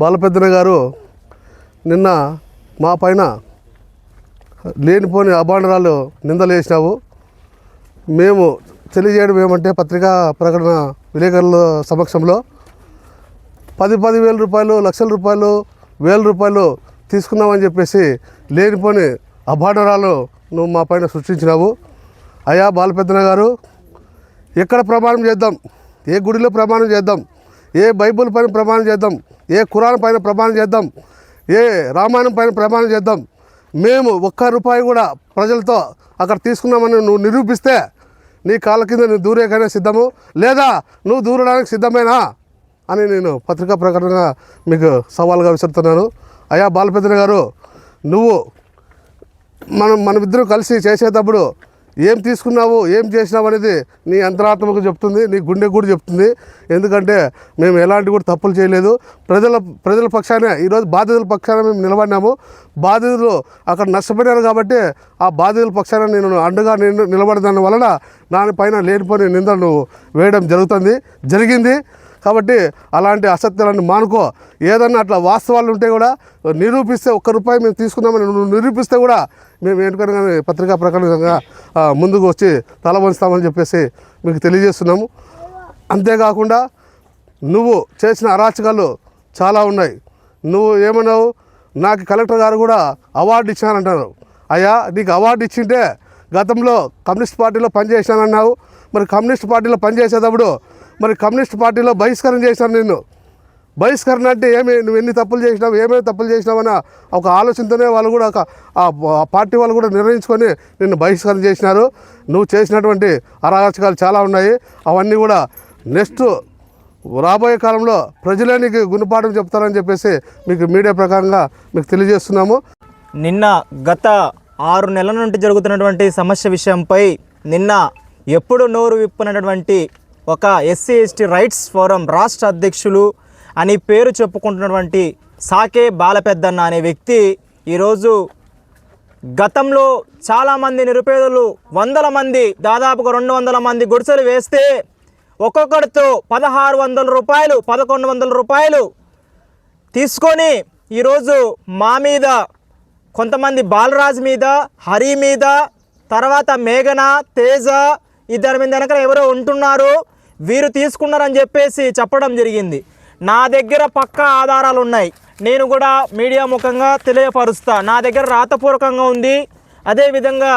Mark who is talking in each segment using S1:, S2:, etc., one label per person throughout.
S1: బాలపెద్దన గారు నిన్న మా పైన లేనిపోని అభాండరాలు నిందలేసినావు. మేము తెలియజేయడం ఏమంటే పత్రికా ప్రకటన విలేకరుల సమక్షంలో పది పది వేల రూపాయలు లక్షల రూపాయలు వేల రూపాయలు తీసుకున్నామని చెప్పేసి లేనిపోని అభాండరాలు నువ్వు మా పైన సృష్టించినావు. అయ్యా బాలపెద్దన గారు ఎక్కడ ప్రమాణం చేద్దాం? ఏ గుడిలో ప్రమాణం చేద్దాం? ఏ బైబుల్ పైన ప్రమాణం చేద్దాం? ఏ కురాన్ పైన ప్రమాణం చేద్దాం ఏ రామాయణం పైన ప్రమాణం చేద్దాం మేము ఒక్క రూపాయి కూడా ప్రజలతో అక్కడ తీసుకున్నామని నువ్వు నిరూపిస్తే నీ కాళ్ళ కింద నువ్వు దూరేకైనా సిద్ధము లేదా నువ్వు దూరడానికి సిద్ధమేనా అని నేను పత్రికా ప్రకటనగా మీకు సవాల్గా విసురుతున్నాను. అయ్యా బాలపెద్దన గారు నువ్వు మనం మనమిద్దరం కలిసి చేసేటప్పుడు ఏం తీసుకున్నావు ఏం చేసినావు అనేది నీ అంతరాత్మకు చెప్తుంది నీ గుండె కూడా చెప్తుంది. ఎందుకంటే మేము ఎలాంటి కూడా తప్పులు చేయలేదు. ప్రజల ప్రజల పక్షానే ఈరోజు బాధితుల పక్షాన మేము నిలబడినాము. బాధితులు అక్కడ నష్టపోయినారు కాబట్టి ఆ బాధితుల పక్షాన నేను అండగా నేను నిలబడదాని వలన దానిపైన లేనిపోయిన నిందలు వేయడం జరుగుతుంది. జరిగింది. కాబట్టి అలాంటి అసత్యాలను మానుకో. ఏదన్నా అట్లా వాస్తవాలు ఉంటే కూడా నిరూపిస్తే ఒక్క రూపాయి మేము తీసుకుందామని నువ్వు నిరూపిస్తే కూడా మేము ఏంటకన్నా పత్రికా ప్రకటనగా ముందుకు వచ్చి తల వంచుతామని చెప్పేసి మీకు తెలియజేస్తున్నాము. అంతేకాకుండా నువ్వు చేసిన అరాచకాలు చాలా ఉన్నాయి. నువ్వు ఏమన్నావు? నాకు కలెక్టర్ గారు కూడా అవార్డు ఇచ్చానంటారు అయ్యా నీకు అవార్డు ఇచ్చింటే గతంలో కమ్యూనిస్ట్ పార్టీలో పనిచేశానన్నావు మరి కమ్యూనిస్ట్ పార్టీలో పనిచేసేటప్పుడు మరి కమ్యూనిస్ట్ పార్టీలో బహిష్కరణ చేశాను నిన్ను. బహిష్కరణ అంటే ఏమి? నువ్వు ఎన్ని తప్పులు చేసినావు? ఏమేమి తప్పులు చేసినావన్న ఒక ఆలోచనతోనే వాళ్ళు కూడా ఒక ఆ పార్టీ వాళ్ళు కూడా నిర్ణయించుకొని నిన్ను బహిష్కరణ చేసినారు. నువ్వు చేసినటువంటి అరాచకాలు చాలా ఉన్నాయి. అవన్నీ కూడా నెక్స్ట్ రాబోయే కాలంలో ప్రజలే నీకు గుణపాఠం చెప్తారని చెప్పేసి మీకు మీడియా ప్రకారంగా మీకు తెలియజేస్తున్నాము.
S2: నిన్న గత ఆరు నెలల నుండి జరుగుతున్నటువంటి సమస్య విషయంపై నిన్న ఎప్పుడు నోరు విప్పునటువంటి ఒక ఎస్సీ ఎస్టీ రైట్స్ ఫోరం రాష్ట్ర అధ్యక్షులు అని పేరు చెప్పుకుంటున్నటువంటి సాకే బాలపెద్దన్న అనే వ్యక్తి ఈరోజు గతంలో చాలామంది నిరుపేదలు వందల మంది దాదాపుగా రెండు వందల మంది గుడిసెలు వేస్తే ఒక్కొక్కడితో పదహారు వందల రూపాయలు పదకొండు వందల రూపాయలు తీసుకొని ఈరోజు మా మీద కొంతమంది బాలరాజ్ మీద హరి మీద తర్వాత మేఘన తేజ ఇద్దరి మీద వెనక ఎవరో ఉంటున్నారు. వీరు తీసుకున్నారని చెప్పేసి చెప్పడం జరిగింది. నా దగ్గర పక్కా ఆధారాలు ఉన్నాయి నేను కూడా మీడియా ముఖంగా తెలియపరుస్తా. నా దగ్గర రాతపూర్వకంగా ఉంది. అదేవిధంగా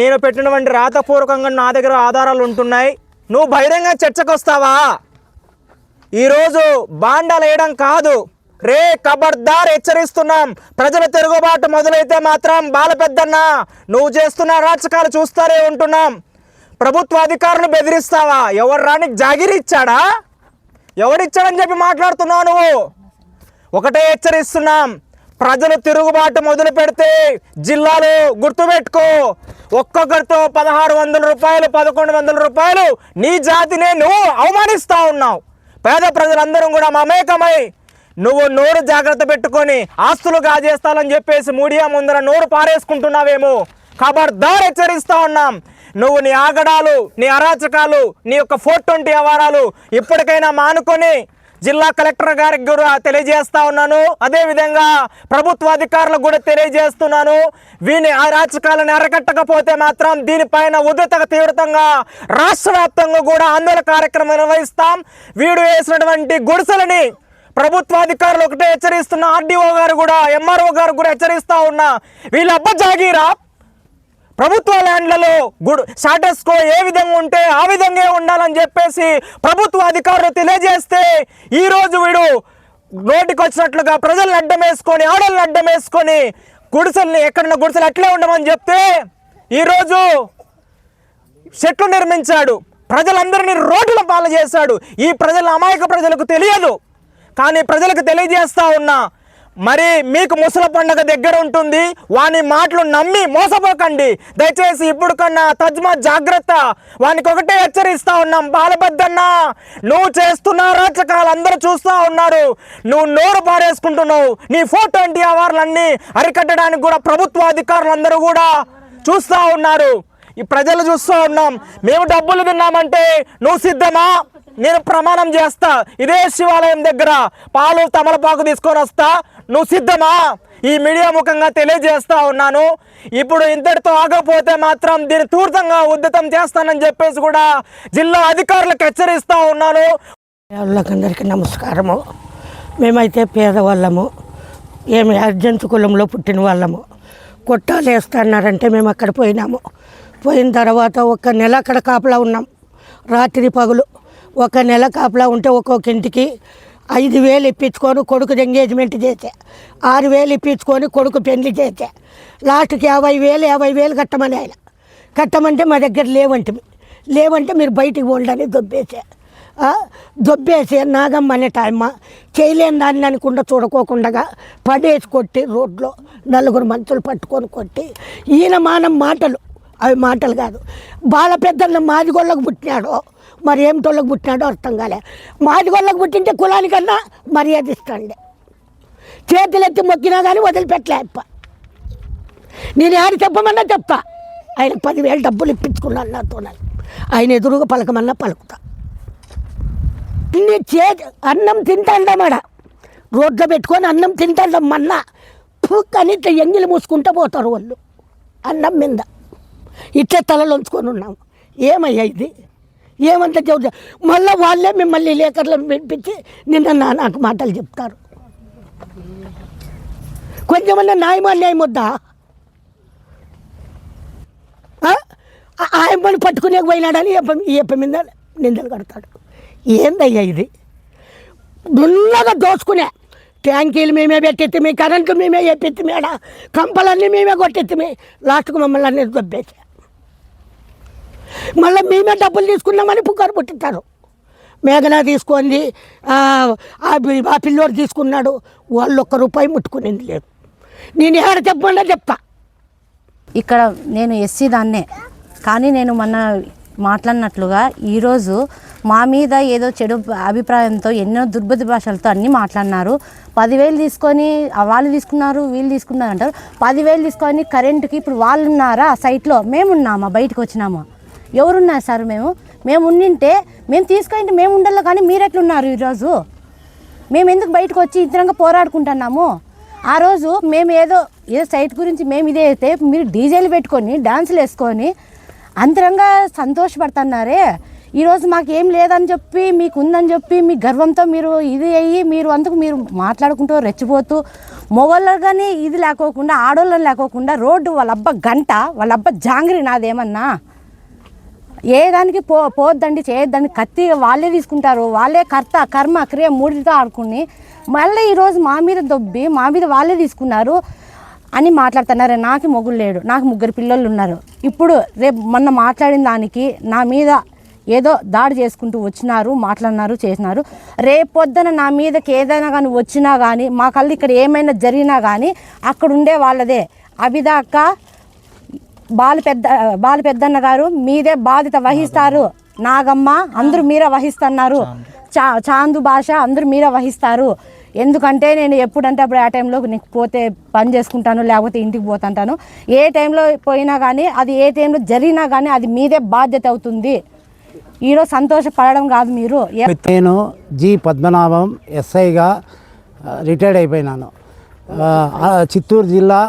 S2: నేను పెట్టినటువంటి రాతపూర్వకంగా నా దగ్గర ఆధారాలు ఉంటున్నాయి నువ్వు బహిరంగ చర్చకు వస్తావా ఈరోజు బాండాలు వేయడం కాదు. రే కబర్దార్ హెచ్చరిస్తున్నాం. ప్రజల తిరుగుబాటు మొదలైతే మాత్రం బాల పెద్దన్న నువ్వు చేస్తున్న రాచకాలు చూస్తారే ఉంటున్నాం. ప్రభుత్వ అధికారులు బెదిరిస్తావా? ఎవరు రానికి జాగిరి ఇచ్చాడా? ఎవడిచ్చాడని చెప్పి మాట్లాడుతున్నావు నువ్వు? ఒకటే హెచ్చరిస్తున్నాం. ప్రజలు తిరుగుబాటు మొదలు పెడితే జిల్లాలో గుర్తుపెట్టుకో. ఒక్కొక్కరితో పదహారు వందల రూపాయలు పదకొండు వందల రూపాయలు నీ జాతినే నువ్వు అవమానిస్తూ ఉన్నావు. పేద ప్రజలందరం కూడా మమేకమై నువ్వు నోరు జాగ్రత్త పెట్టుకొని ఆస్తులు కాజేస్తాలని చెప్పేసి మూడియా ముందర నోరు పారేసుకుంటున్నావేమో. ఖబర్దార్ హెచ్చరిస్తూ ఉన్నాం. నువ్వు నీ ఆగడాలు నీ అరాచకాలు నీ యొక్క ఫోర్ ట్వంటీ వ్యవహారాలు ఇప్పటికైనా మానుకొని జిల్లా కలెక్టర్ గారికి కూడా తెలియజేస్తా ఉన్నాను. అదేవిధంగా ప్రభుత్వ అధికారులకు కూడా తెలియజేస్తున్నాను. వీని అరాచకాలను అరకట్టకపోతే మాత్రం దీనిపైన ఉధృత తీవ్రతంగా రాష్ట్ర వ్యాప్తంగా కూడా ఆందోళన కార్యక్రమం నిర్వహిస్తాం. వీడు వేసినటువంటి గుడిసెలని ప్రభుత్వ అధికారులు ఒకటే హెచ్చరిస్తున్న ఆర్డీఓ గారు కూడా ఎంఆర్ఓ గారు కూడా హెచ్చరిస్తా ఉన్నా. వీళ్ళ అబ్బ జాగీరా ప్రభుత్వ ల్యాండ్లలో గుడ్ స్టాటస్ కో ఏ విధంగా ఉంటే ఆ విధంగా ఉండాలని చెప్పేసి ప్రభుత్వ అధికారులు తెలియజేస్తే ఈరోజు వీడు నోటికి వచ్చినట్లుగా ప్రజల్ని అడ్డం వేసుకొని ఆడల్ని అడ్డం వేసుకొని గుడిసెల్ని ఎక్కడున్న గుడిసెలు అట్లే ఉండమని చెప్తే ఈరోజు చెట్లు నిర్మించాడు. ప్రజలందరినీ రోడ్ల పాలు చేశాడు. ఈ ప్రజల అమాయక ప్రజలకు తెలియదు. కానీ ప్రజలకు తెలియజేస్తా ఉన్నా మరి మీకు ముసల పండగ దగ్గర ఉంటుంది వాని మాటలు నమ్మి మోసపోకండి. దయచేసి ఇప్పుడు కన్నా తజ్మా జాగ్రత్త. వానికి ఒకటే హెచ్చరిస్తా ఉన్నాం బాలబద్దన్న నువ్వు చేస్తున్న రాచకాలు అందరూ చూస్తూ ఉన్నారు. నువ్వు నోరు పారేసుకుంటున్నావు. నీ ఫోర్ ట్వంటీ అవర్లన్నీ అరికట్టడానికి కూడా ప్రభుత్వ అధికారులందరూ కూడా చూస్తూ ఉన్నారు. ఈ ప్రజలు చూస్తూ ఉన్నాం. మేము డబ్బులు తిన్నామంటే నువ్వు సిద్ధమా? నేను ప్రమాణం చేస్తా. ఇదే శివాలయం దగ్గర పాలు తమలపాకు తీసుకొని వస్తా. నువ్వు సిద్ధమా? ఈ మీడియా ముఖంగా తెలియజేస్తా ఉన్నాను. ఇప్పుడు ఇంతటితో ఆగపోతే మాత్రం దీన్ని తూర్తంగా ఉద్ధతం చేస్తానని చెప్పేసి కూడా జిల్లా అధికారులకు హెచ్చరిస్తా ఉన్నాను.
S3: వాళ్ళకందరికీ నమస్కారము. మేమైతే పేదవాళ్ళము. ఏమి అర్జెంట్ కులంలో పుట్టిన వాళ్ళము. కొట్టాలు వేస్తున్నారంటే మేము అక్కడ పోయినాము. పోయిన తర్వాత ఒక నెల అక్కడ కాపలా ఉన్నాం. రాత్రి పగులు ఒక నెల కాపలా ఉంటే ఒక్కొక్క ఇంటికి ఐదు వేలు ఇప్పించుకొని కొడుకుది ఎంగేజ్మెంట్ చేసే. ఆరు వేలు ఇప్పించుకొని కొడుకు పెళ్ళి చేసే. లాస్ట్కి యాభై వేలు యాభై వేలు కట్టమని ఆయన. కట్టమంటే మా దగ్గర లేవంటే లేవంటే మీరు బయటికి పోండి దొబ్బేసే. దొబ్బేసే దొబ్బేసి నాగమ్మ అనే టైమ్మ చేయలేని దాన్ని అనుకుండా చూడకోకుండా పడేసి కొట్టి రోడ్లో నలుగురు మనుషులు పట్టుకొని కొట్టి ఈయన మానం మాటలు. అవి మాటలు కాదు. బాల పెద్దలను మాదిగొళ్ళకు పుట్టినాడు. మరి ఏం తోళ్ళకు పుట్టినాడో అర్థం కాలే. మాదిగొళ్ళకు పుట్టింటే కులానికన్నా మర్యాద ఇస్తాండే. చేతులెత్తి మొక్కినా కానీ వదిలిపెట్టలే అప్ప. నేను ఎవరు చెప్పమన్నా చెప్తా. ఆయన పదివేలు డబ్బులు ఇప్పించుకున్నాను నాతో ఆయన ఎదురుగా పలకమన్నా పలుకుతా. చే అన్నం తింటాండమాడ రోడ్లో పెట్టుకొని అన్నం తింటాండం మన్న. ఇట్లా ఎంగిలి మూసుకుంటూ పోతారు వాళ్ళు. అన్నం మీద. ఇట్లా తలలోంచుకొని ఉన్నాము. ఏమయ్యా ఇది? ఏమంత చెబుతా మళ్ళీ వాళ్ళే మిమ్మల్ని లేఖలను పిలిపించి నిన్న నాకు మాటలు చెప్తారు. కొంచెమన్నా న్యాయమా న్యాయం వద్దా ఆ? ఆ- ఆయమ్మని పట్టుకునే పోయినాడని ఎప్ప అప్ప- మీద నిందలు కడతాడు. ఏందయ్యా ఇది? దున్నగా దోచుకునే ట్యాంకీలు మేమే పెట్టెత్తిమి కరెంటు మేమే చెప్పెత్తిమి ఆడ కంపలన్నీ మేమే కొట్టెత్తిమి లాస్ట్కు మమ్మల్ని అన్నీ దొబ్బేసా మళ్ళీ మేమే డబ్బులు తీసుకున్నామని పుకారు పుట్టిస్తారు మేఘన తీసుకుంది ఆ పిల్లోడు తీసుకున్నాడు వాళ్ళు ఒక్క రూపాయి ముట్టుకునేది లేదు. నేను ఎక్కడ చెప్పకుండా చెప్తా.
S4: ఇక్కడ నేను ఎస్సీ దాన్నే కానీ నేను మొన్న మాట్లాడినట్లుగా ఈరోజు మా మీద ఏదో చెడు అభిప్రాయంతో ఎన్నో దుర్బుద్ధి భాషలతో అన్నీ మాట్లాడినారు. పదివేలు తీసుకొని వాళ్ళు తీసుకున్నారు వీళ్ళు తీసుకున్నారు అంటారు. పదివేలు తీసుకొని కరెంటుకి ఇప్పుడు వాళ్ళు ఉన్నారా ఆ సైట్లో మేము ఉన్నామా బయటకు వచ్చినామా? ఎవరున్నారు సార్ మేము? మేము ఉండింటే మేము తీసుకుంటే మేము ఉండాలి కానీ మీరు ఎట్లున్నారు ఈరోజు? మేము ఎందుకు బయటకు వచ్చి ఇద్దరంగా పోరాడుకుంటున్నాము? ఆ రోజు మేము ఏదో ఏదో సైట్ గురించి మేము ఇదే అయితే మీరు డీజేలు పెట్టుకొని డాన్సులు వేసుకొని అంతరంగా సంతోషపడుతున్నారే? ఈరోజు మాకు ఏం లేదని చెప్పి మీకు ఉందని చెప్పి మీ గర్వంతో మీరు ఇది అయ్యి మీరు అందుకు మీరు మాట్లాడుకుంటూ రెచ్చిపోతూ మొగోళ్ళ కానీ ఇది లేకోకుండా ఆడోళ్ళని లేకోకుండా రోడ్డు వాళ్ళ అబ్బ గంట వాళ్ళ అబ్బ జాంగ్రీ నాదేమన్నా? ఏ దానికి పో పోద్దండి చేయొద్దండి కత్తి వాళ్ళే తీసుకుంటారు. వాళ్ళే కర్త కర్మ క్రియ మూడితో ఆడుకుని మళ్ళీ ఈరోజు మా మీద దొబ్బి మా మీద వాళ్ళే తీసుకున్నారు అని మాట్లాడుతున్నారు. నాకు మొగుడు లేడు నాకు ముగ్గురు పిల్లలు ఉన్నారు. ఇప్పుడు రేపు మొన్న మాట్లాడిన దానికి నా మీద ఏదో దాడి చేసుకుంటూ వచ్చినారు మాట్లాడినారు చేసినారు. రేపొద్దున నా మీదకి ఏదైనా కానీ వచ్చినా కానీ మా కళ్ళు ఇక్కడ ఏమైనా జరిగినా కానీ అక్కడ ఉండే వాళ్ళదే. అభిదా బాలు పెద్ద బాలు పెద్దన్న గారు మీదే బాధ్యత వహిస్తారు. నాగమ్మ. అందరూ మీరే వహిస్తున్నారు. చా చాందు భాష అందరూ మీరే వహిస్తారు. ఎందుకంటే నేను ఎప్పుడంటే అప్పుడు ఆ టైంలో నీకు పోతే పని చేసుకుంటాను లేకపోతే ఇంటికి పోతుంటాను. ఏ టైంలో పోయినా కానీ అది ఏ టైంలో జరిగినా కానీ అది మీదే బాధ్యత అవుతుంది. ఈరోజు సంతోషపడడం కాదు మీరు.
S5: నేను జి పద్మనాభం ఎస్ఐగా రిటైర్డ్ అయిపోయినాను. చిత్తూరు జిల్లా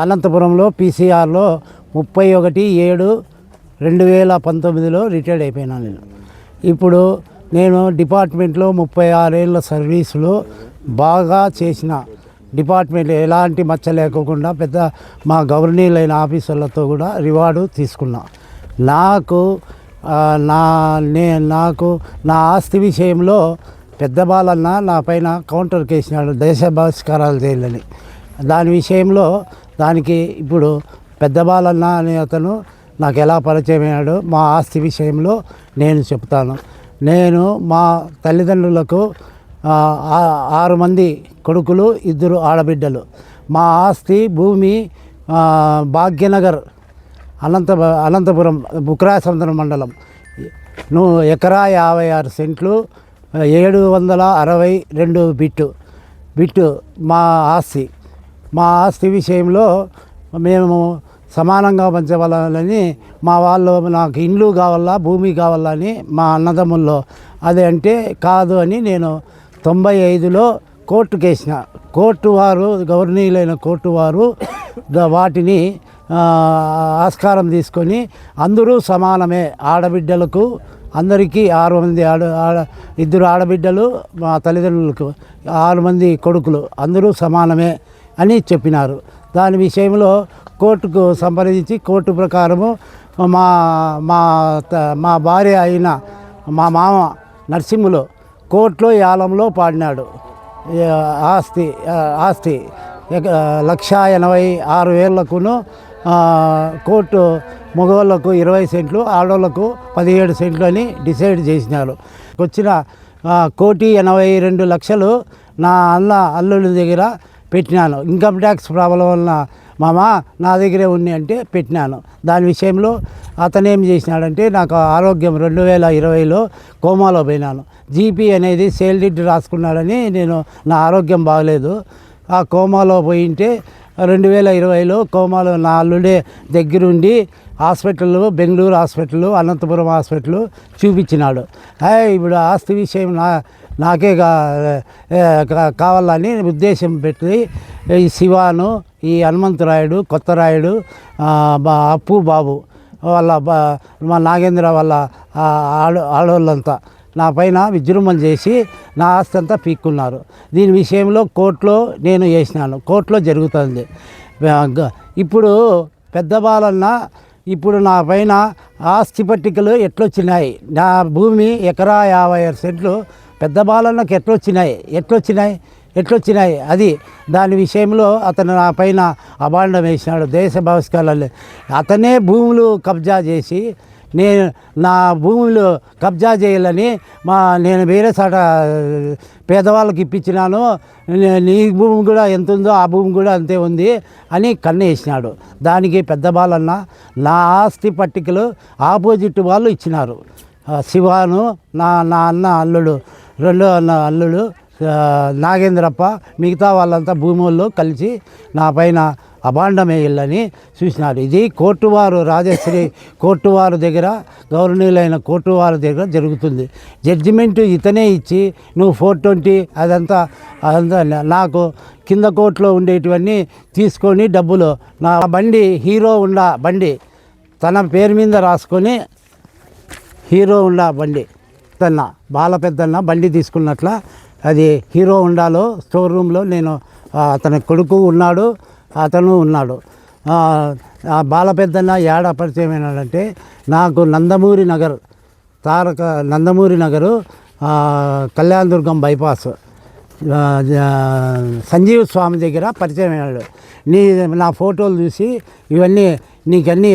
S5: అనంతపురంలో పీసీఆర్లో ముప్పై ఒకటి ఏడు రెండు వేల పంతొమ్మిదిలో రిటైర్డ్ అయిపోయినాను నేను. ఇప్పుడు నేను డిపార్ట్మెంట్లో ముప్పై ఆరేళ్ళ సర్వీసులో బాగా చేసిన డిపార్ట్మెంట్ ఎలాంటి మచ్చ లేకోకుండా పెద్ద మా గవర్నీలైన ఆఫీసర్లతో కూడా రివార్డు తీసుకున్నా. నాకు నా నే నాకు నా ఆస్తి విషయంలో పెద్ద బాలన్న నా పైన కౌంటర్ కేసినాడు దేశ బహిష్కారాలు చేయాలని. దాని విషయంలో దానికి ఇప్పుడు పెద్ద బాలన్న అనే అతను నాకు ఎలా పరిచయం అయ్యాడో మా ఆస్తి విషయంలో నేను చెప్తాను. నేను మా తల్లిదండ్రులకు ఆరు మంది కొడుకులు ఇద్దరు ఆడబిడ్డలు. మా ఆస్తి భూమి భాగ్యనగర్ అనంత అనంతపురం బుక్రాసముద్రం మండలం. నువ్వు ఎకరా యాభై ఆరు సెంట్లు ఏడు వందల అరవై రెండు బిట్టు బిట్టు మా ఆస్తి. మా ఆస్తి విషయంలో మేము సమానంగా పంచవాలని మా వాళ్ళు నాకు ఇండ్లు కావాలా భూమి కావాలా అని మా అన్నదమ్ముల్లో. అదే అంటే కాదు అని నేను తొంభై ఐదులో కోర్టు వేసిన కోర్టు వారు గవర్నీయులైన కోర్టు వారు వాటిని ఆస్కారం తీసుకొని అందరూ సమానమే. ఆడబిడ్డలకు అందరికీ ఆరు మంది ఆడ ఆడ ఇద్దరు ఆడబిడ్డలు మా తల్లిదండ్రులకు ఆరు మంది కొడుకులు అందరూ సమానమే. అని చెప్పినారు. దాని విషయంలో కోర్టుకు సంప్రదించి కోర్టు ప్రకారము మా మా త- మా భార్య అయిన మా మామ నరసింహులు కోర్టులో యాలంలో పాడినాడు. ఆస్తి ఆస్తి లక్ష ఎనభై ఆరు వేలకును కోర్టు మగవాళ్ళకు ఇరవై సెంట్లు ఆడవాళ్ళకు పదిహేడు సెంట్లు అని డిసైడ్ చేసినారు. వచ్చిన కోటి ఎనభై రెండు లక్షలు నా అన్న అల్లుడి దగ్గర పెట్టినాను. ఇన్కమ్ ట్యాక్స్ ప్రాబ్లం వలన మామ నా దగ్గరే ఉంది అంటే పెట్టినాను. దాని విషయంలో అతను ఏం చేసినాడంటే నాకు ఆరోగ్యం రెండు వేల ఇరవైలో కోమాలో పోయినాను. జీపీ అనేది సేల్ డిడ్ రాసుకున్నాడని నేను నా ఆరోగ్యం బాగలేదు. ఆ కోమాలో పోయింటే రెండు వేల ఇరవైలో కోమాలో నా అల్లుడే దగ్గరుండి hospital Bengaluru hospital Anantapur hospital చూపించినాడు. ఇప్పుడు ఆస్తి విషయం నా నాకే కావాలని ఉద్దేశం పెట్టి ఈ శివాను ఈ హనుమంతరాయుడు కొత్తరాయుడు అప్పు బాబు వాళ్ళ బా మా నాగేంద్ర వాళ్ళ ఆడ ఆడవాళ్ళంతా నా పైన విజృంభణ చేసి నా ఆస్తి అంతా పీక్కున్నారు. దీని విషయంలో కోర్టులో నేను వేసినాను. కోర్టులో జరుగుతుంది. ఇప్పుడు పెద్ద బాలన్న ఇప్పుడు నా పైన ఆస్తి పట్టికలు ఎట్లొచ్చినాయి? నా భూమి ఎకరా యాభై ఆరు సెంట్లు పెద్ద బాలన్నకు ఎట్లొచ్చినాయి? ఎట్లొచ్చినాయి? ఎట్లొచ్చినాయి? అది దాని విషయంలో అతను నా పైన అభాండం వేసినాడు. దేశ బహిష్కరణ అతనే భూములు కబ్జా చేసి నేను నా భూములు కబ్జా చేయాలని మా నేను వేరే చోట పేదవాళ్ళకి ఇప్పించినాను. నీ భూమి కూడా ఎంత ఉందో ఆ భూమి కూడా అంతే ఉంది అని కన్నేసినాడు. దానికి పెద్ద బాలన్న నా ఆస్తి పట్టికలు ఆపోజిట్ వాళ్ళు ఇచ్చినారు. శివాను నా నా అన్న అల్లుడు. రెండు అన్న అల్లుడు నాగేంద్రప్ప మిగతా వాళ్ళంతా భూముల్లో కలిసి నా పైన అభాండమేయులని చూసినారు ఇది కోర్టువారు రాజశ్రీ కోర్టువారు దగ్గర గవర్నీయులైన కోర్టువారు దగ్గర జరుగుతుంది. జడ్జిమెంట్ ఇతనే ఇచ్చి నువ్వు ఫోర్ ట్వంటీ అదంతా అదంతా నాకు కింద కోర్టులో ఉండేటివన్నీ తీసుకొని డబ్బులు నా బండి హీరో ఉన్న బండి తన పేరు మీద రాసుకొని హీరో ఉండా బండి. పెద్దన్న బాల పెద్దన్న బండి తీసుకున్నట్ల అది హీరో ఉండాలో స్టోర్ రూమ్లో నేను అతని కొడుకు ఉన్నాడు అతను ఉన్నాడు. బాల పెద్దన్న ఏడ పరిచయం నాకు నందమూరి నగర్ తారక నందమూరి నగరు కళ్యాణదుర్గం కళ్యాణ దుర్గం బైపాస్ సంజీవ సంజీవ్ స్వామి దగ్గర పరిచయం అయినాడు. నీ నా ఫోటోలు చూసి ఇవన్నీ నీకన్నీ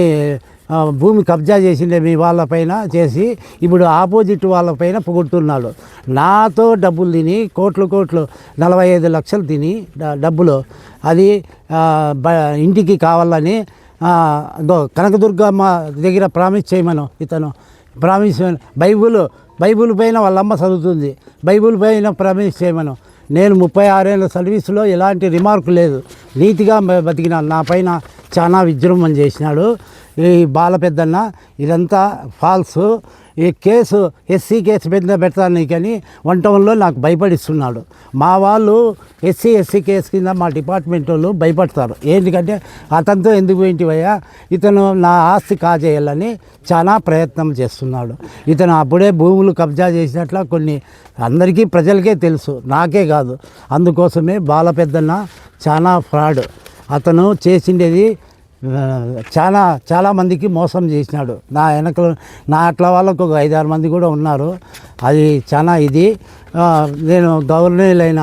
S5: భూమి కబ్జా చేసిండే మీ వాళ్ళపైన చేసి ఇప్పుడు ఆపోజిట్ వాళ్ళపైన పొగుడుతున్నాడు. నాతో డబ్బులు తిని కోట్లు కోట్లు నలభై ఐదు లక్షలు తిని డ- డబ్బులు. అది బ ఇంటికి కావాలని కనకదుర్గమ్మ దగ్గర ప్రామిస్ చేయమను ఇతను. ప్రామిస్ బైబుల్ బైబుల్ పైన వాళ్ళమ్మ చదువుతుంది. బైబుల్ పైన ప్రామిస్ చేయమను. నేను ముప్పై ఆరేళ్ళ సర్వీసులో ఎలాంటి రిమార్క్ లేదు. నీతిగా బతికిన బతికినాను నా పైన చాలా విజృంభం చేసినాడు. ఈ బాల పెద్దన్న ఇదంతా ఫాల్స్. ఈ కేసు ఎస్సీ కేసు పెద్ద పెడతాను కానీ వంటంలో నాకు భయపడిస్తున్నాడు. మా వాళ్ళు ఎస్సీ ఎస్సీ కేసు కింద మా డిపార్ట్మెంట్ వాళ్ళు భయపడతారు. ఏంటికంటే అతనితో ఎందుకు ఏంటివయ్యా ఇతను నా ఆస్తి కాజేయాలని చాలా ప్రయత్నం చేస్తున్నాడు. ఇతను అప్పుడే భూములు కబ్జా చేసినట్ల కొన్ని అందరికీ ప్రజలకే తెలుసు. నాకే కాదు. అందుకోసమే బాల పెద్దన్న చాలా ఫ్రాడ్. అతను చేసిండేది చాలా చాలా మందికి మోసం చేసినాడు. నా వెనక నా అట్లా వాళ్ళకు ఒక ఐదారు మంది కూడా ఉన్నారు. అది చాలా ఇది. నేను నేను అయిన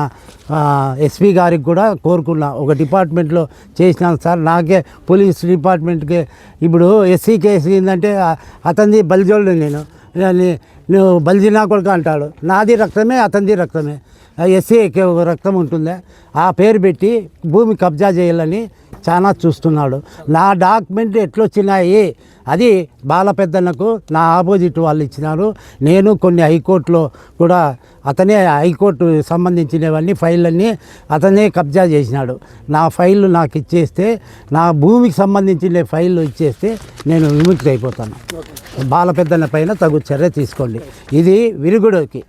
S5: ఎస్పీ గారికి కూడా కోరుకున్నా. ఒక డిపార్ట్మెంట్లో చేసినాను సార్. నాకే పోలీస్ డిపార్ట్మెంట్కి ఇప్పుడు ఎస్సీ కేసు ఏంటంటే అతనిది బలిజోళ్ళు నేను. నువ్వు బలిజినా కొడుకు అంటాడు. నాది రక్తమే అతనిది రక్తమే. ఎస్సీ రక్తం ఉంటుందే. ఆ పేరు పెట్టి భూమి కబ్జా చేయాలని చాలా చూస్తున్నాడు. నా డాక్యుమెంట్ ఎట్లొచ్చినాయి? అది బాల పెద్దన్నకు నా ఆపోజిట్ వాళ్ళు ఇచ్చినారు. నేను కొన్ని హైకోర్టులో కూడా అతనే హైకోర్టు సంబంధించినవన్నీ ఫైళ్ళన్నీ అతనే కబ్జా చేసినాడు. నా ఫైళ్ళు నాకు ఇచ్చేస్తే నా భూమికి సంబంధించిన ఫైళ్ళు ఇచ్చేస్తే నేను విముక్తి అయిపోతాను బాల పెద్దన్న పైన తగు చర్య తీసుకోండి. ఇది విరుగుడికి.